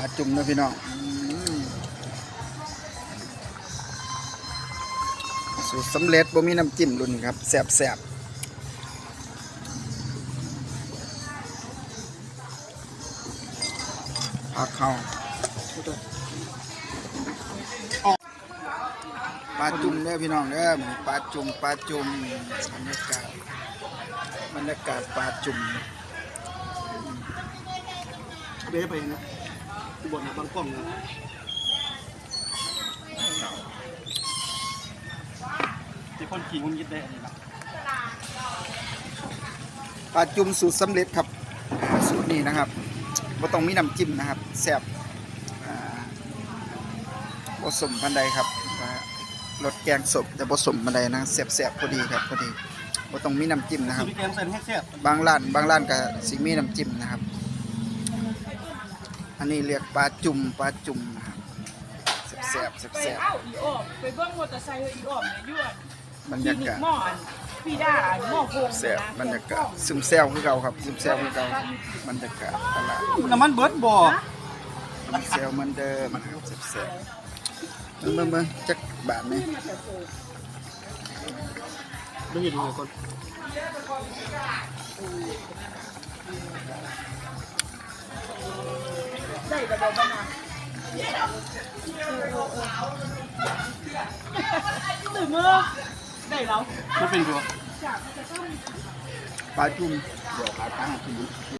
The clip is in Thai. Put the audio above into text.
ปลาจุ่มนะพี่น้องสูตรสำเร็จบ่มีน้ำจิ้มรุ่นครับแสบๆผักเข้าปลาจุ่มเด้อพี่น้องเด้อะปลาจุ่มปลาจุ่มบรรยากาศบรรยากาศปลาจุ่มเบ้ไปนะ บนนะบางกล้องนะที่คนขี่มันยึดได้อันนี้นะปลาจุ่มสูตรสำเร็จครับอ่าสูตรนี้นะครับบ่ต้องมีน้ำจิ้มนะครับแซ่บอ่าบ่สมปันใดครับอ่ารสแกงสดแต่บ่สมปันใดนะแซ่บๆพอดีครับพอดีบ่ต้องมีน้ำจิ้มนะคสูรัตบ รพี่แกงใส่ให้แซ่บบางร้านบางร้านก็สิมีน้ำจิ้มนะครับ อันนี้เรียกปลาจุ่มปลาจุ่มนะครับแซ่บๆไปแซ่บเอ้าอีออมไปเบิ้งมอเตอร์ไซค์เฮาอีออมเนี่ยยวดๆบรรคลิยานิกกาศหมออันพี่ดาอันหมอโพงแซ่บบรรยากาศซึมแซวคือเก่าครับซึมแซวคือเก่าบรรยากาศตลาดน้ำมันเบิร์ดบ่เซลเหมือนเดิมนะครับเซลเมื่อเมื่อจักบาทไหมไม่เห็นเลยก่อน ได้ระบบบ้านนะตื่นมือได้แล้วไม่เป็นตัวปลาจุ่ม